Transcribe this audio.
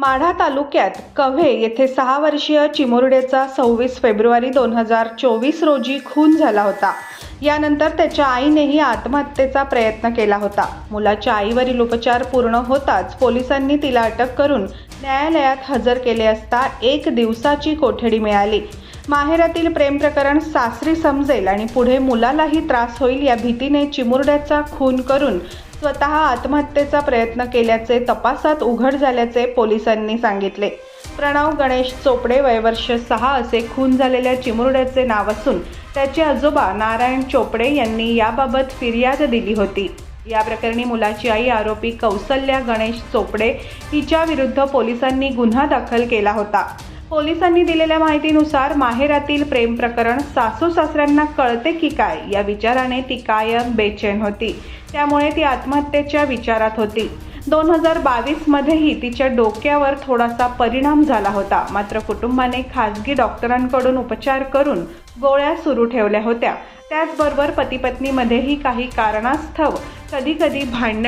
माढा तालुक्यात कव्हे येथे सहा वर्षीय चिमुरडेचा सव्वीस फेब्रुवारी दोन हजार चोवीस रोजी खून झाला होता. यानंतर त्याच्या आईनेही आत्महत्येचा प्रयत्न केला होता. मुलाच्या आईवरील उपचार पूर्ण होताच पोलिसांनी तिला अटक करून न्यायालयात हजर केले असता एक दिवसाची कोठडी मिळाली. माहेरातील प्रेम प्रकरण सासरी समजेल आणि पुढे मुलालाही त्रास होईल या भीतीने चिमुरड्याचा खून करून स्वतः आत्महत्येचा प्रयत्न केल्याचे तपासात उघड झाल्याचे पोलिसांनी सांगितले. प्रणव गणेश चोपडे वयवर्ष सहा असे खून झालेल्या चिमुरड्याचे नाव असून त्याचे आजोबा नारायण चोपडे यांनी याबाबत फिर्याद दिली होती. या प्रकरणी मुलाची आई आरोपी कौसल्या गणेश चोपडे हिच्या विरुद्ध पोलिसांनी गुन्हा दाखल केला होता. पोलिसांनी दिलेल्या माहितीनुसार माहेरातील प्रेम प्रकरण सासू सासऱ्यांना कळते की काय या विचाराने ती कायम बेचैन होती. त्यामुळे ती आत्महत्येच्या विचारात होती. दोन हजार बावीसमध्येही तिच्या डोक्यावर थोडासा परिणाम झाला होता. मात्र कुटुंबाने खाजगी डॉक्टरांकडून उपचार करून गोळ्या सुरू ठेवल्या होत्या. त्याचबरोबर पतीपत्नीमध्येही काही कारणास्तव कधी कधी भांडण